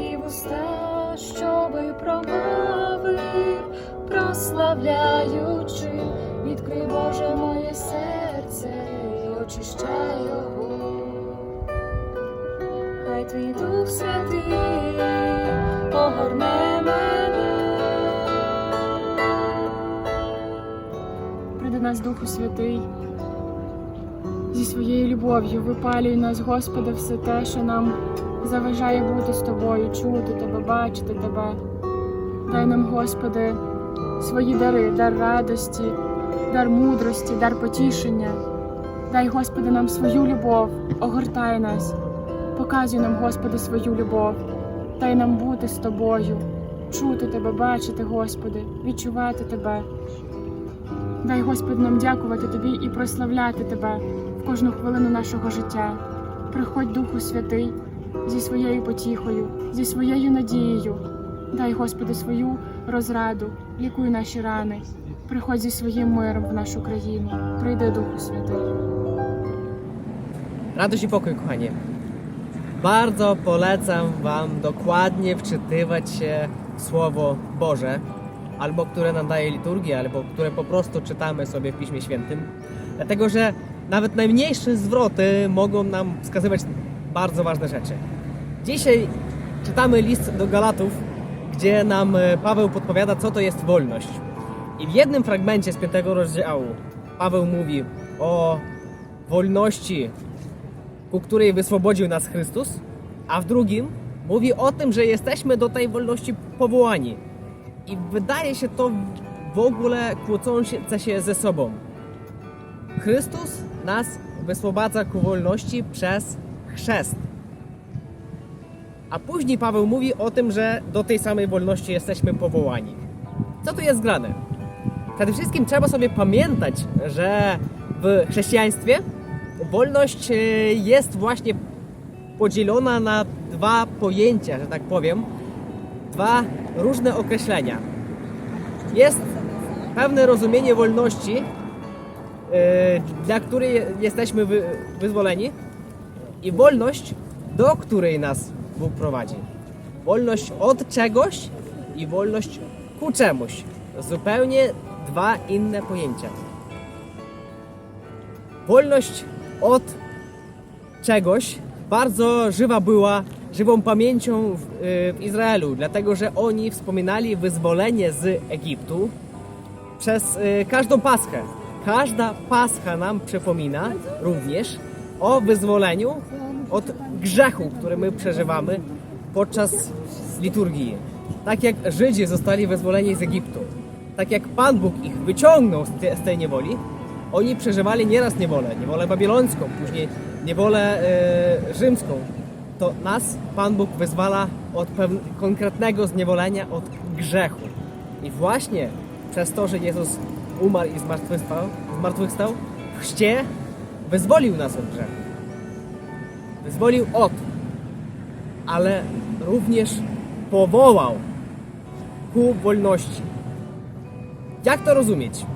мені вуста, щоби промовив, прославляючи, відкрий Боже моє серце і очищай його, хай твій дух святий огорне мене. Приди нас Духу Святий. Зі своєю любов'ю випалюй нас, Господи, все те, що нам заважає бути з тобою, чути тебе, бачити тебе. Дай нам, Господи, свої дари, дар радості, дар мудрості, дар потішення. Дай, Господи, нам свою любов, огортай нас. Показуй нам, Господи, свою любов. Дай нам бути з тобою, чути тебе, бачити, Господи, відчувати тебе. Дай, Господи, нам дякувати Тобі і прославляти Тебе в кожну хвилину нашого життя. Приходь Духу Святий зі своєю потіхою, зі своєю надією. Дай, Господи, свою розраду, лікуй наші рани. Приходь зі своїм миром в нашу країну. Прийди Духу Святий. Radość i pokój, kochani. Bardzo polecam Wam dokładnie wczytywać się w Słowo Boże, albo które nam daje liturgia, albo które po prostu czytamy sobie w Piśmie Świętym. Dlatego, że nawet najmniejsze zwroty mogą nam wskazywać bardzo ważne rzeczy. Dzisiaj czytamy list do Galatów, gdzie nam e, Paweł podpowiada, co to jest wolność. I w jednym fragmencie z piątego rozdziału Paweł mówi o wolności ku której wyswobodził nas Chrystus, a w drugim mówi o tym, że jesteśmy do tej wolności powołani. I wydaje się to w ogóle kłócące się ze sobą. Chrystus nas wyswobadza ku wolności przez chrzest. A później Paweł mówi o tym, że do tej samej wolności jesteśmy powołani. Co tu jest grane? Przede wszystkim trzeba sobie pamiętać, że w chrześcijaństwie wolność e, jest właśnie podzielona na dwa pojęcia, że tak powiem, dwa różne określenia. Jest pewne rozumienie wolności, e, dla której jesteśmy wy- wyzwoleni, i wolność, do której nas Bóg prowadzi. Wolność od czegoś i wolność ku czemuś. Zupełnie dwa inne pojęcia. Wolność od czegoś bardzo żywa była, żywą pamięcią w, y, w Izraelu, dlatego że oni wspominali wyzwolenie z Egiptu przez y, każdą paschę. Każda pascha nam przypomina również o wyzwoleniu od grzechu, który my przeżywamy podczas liturgii. Tak jak Żydzi zostali wyzwoleni z Egiptu, tak jak Pan Bóg ich wyciągnął z, te, z tej niewoli, oni przeżywali nieraz niewolę, niewolę babilońską, później niewolę e, rzymską. To nas Pan Bóg wyzwala od konkretnego zniewolenia, od grzechu. I właśnie przez to, że Jezus umarł i zmartwychwstał, zmartwychwstał w chrzcie wyzwolił nas od grzechu. Wyzwolił od, ale również powołał ku wolności. Jak to rozumieć?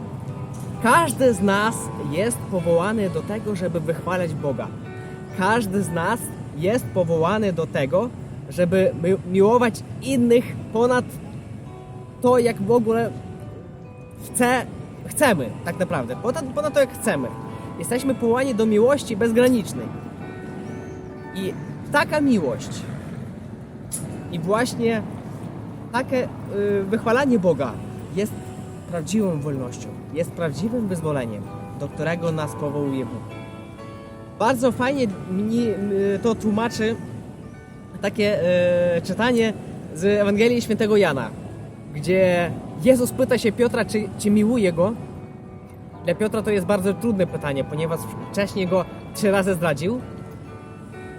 Każdy z nas jest powołany do tego, żeby wychwalać Boga. Każdy z nas jest powołany do tego, żeby mi- miłować innych ponad to, jak w ogóle chce, chcemy, tak naprawdę. Ponad, ponad to, jak chcemy. Jesteśmy powołani do miłości bezgranicznej. I taka miłość i właśnie takie y, wychwalanie Boga jest prawdziwą wolnością, jest prawdziwym wyzwoleniem, do którego nas powołuje Bóg. Bardzo fajnie mi y, to tłumaczy takie y, czytanie z Ewangelii Świętego Jana, gdzie Jezus pyta się Piotra, czy, czy miłuje go. Dla Piotra to jest bardzo trudne pytanie, ponieważ wcześniej go trzy razy zdradził.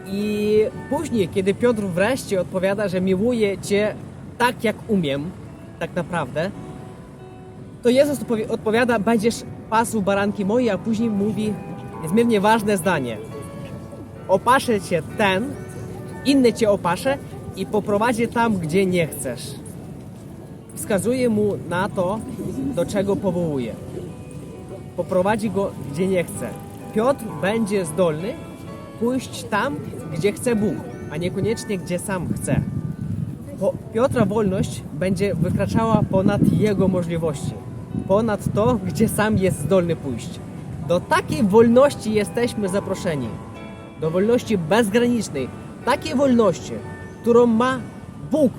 I później, kiedy Piotr wreszcie odpowiada, że miłuje Cię tak, jak umiem, tak naprawdę, to Jezus odpowi- odpowiada, będziesz pasł baranki moje, a później mówi niezmiernie ważne zdanie. Opaszę Cię ten, inny Cię opaszę i poprowadzi tam, gdzie nie chcesz. Wskazuje mu na to, do czego powołuje. Poprowadzi go, gdzie nie chce. Piotr będzie zdolny pójść tam, gdzie chce Bóg, a niekoniecznie gdzie sam chce. Po Piotra wolność będzie wykraczała ponad jego możliwości. ponad to, gdzie sam jest zdolny pójść. Do takiej wolności jesteśmy zaproszeni. Do wolności bezgranicznej. Takiej wolności, którą ma Bóg.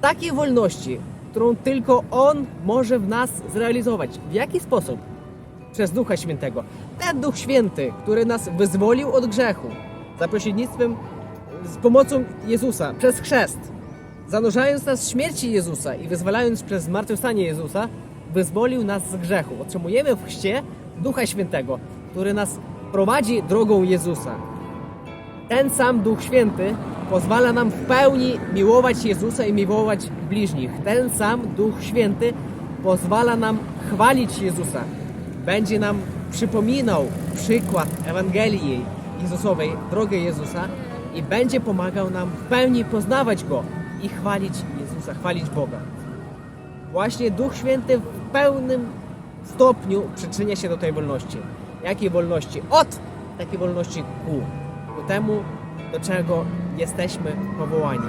Takiej wolności, którą tylko On może w nas zrealizować. W jaki sposób? Przez Ducha Świętego. Ten Duch Święty, który nas wyzwolił od grzechu. Za pośrednictwem, z pomocą Jezusa, przez chrzest. Zanurzając nas w śmierci Jezusa i wyzwalając przez zmartwychwstanie Jezusa, wyzwolił nas z grzechu. Otrzymujemy w chrzcie Ducha Świętego, który nas prowadzi drogą Jezusa. Ten sam Duch Święty pozwala nam w pełni miłować Jezusa i miłować bliźnich. Ten sam Duch Święty pozwala nam chwalić Jezusa. Będzie nam przypominał przykład Ewangelii Jezusowej, drogę Jezusa i będzie pomagał nam w pełni poznawać Go i chwalić Jezusa, chwalić Boga. Właśnie Duch Święty w pełnym stopniu przyczynia się do tej wolności. Jakiej wolności? Od takiej wolności ku. Temu, do czego jesteśmy powołani.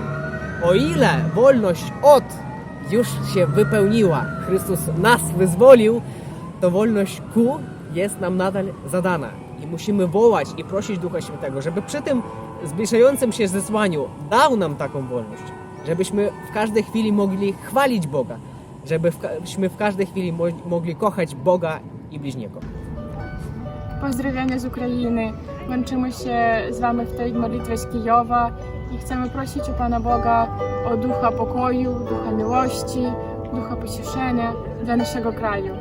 O ile wolność od już się wypełniła, Chrystus nas wyzwolił, to wolność ku jest nam nadal zadana. I musimy wołać i prosić Ducha Świętego, żeby przy tym zbliżającym się zesłaniu dał nam taką wolność. Żebyśmy w każdej chwili mogli chwalić Boga. Żebyśmy w każdej chwili mo- mogli kochać Boga i bliźniego. Pozdrowienia z Ukrainy. Łączymy się z Wami w tej modlitwie z Kijowa i chcemy prosić u Pana Boga o ducha pokoju, ducha miłości, ducha pocieszenia dla naszego kraju.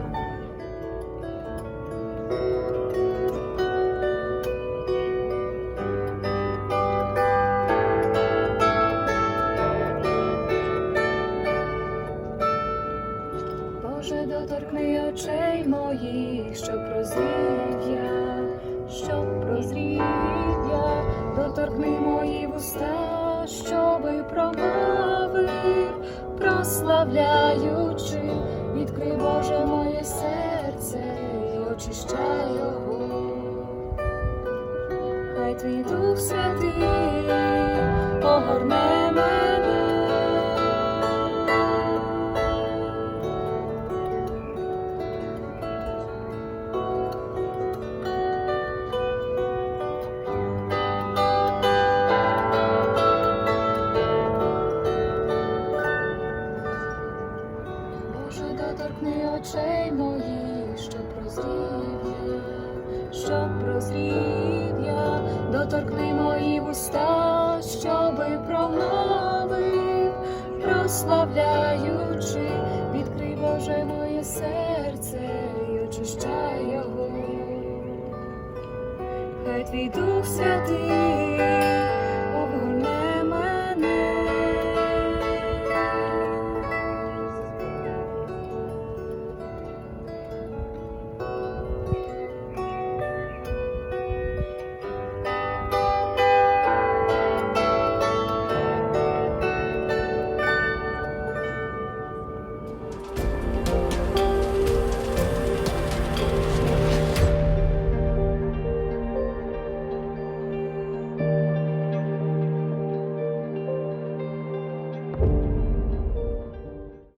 Боже, доторкни очей моїх, що прозрів я, що прозрів я, доторкни мої вуста, щоби промовив, прославляючи, відкрий Боже моє доторкни мої вуста, щоби промовив, прославляючи, відкрий Боже моє серце і очищай його. Хай твій Дух Святий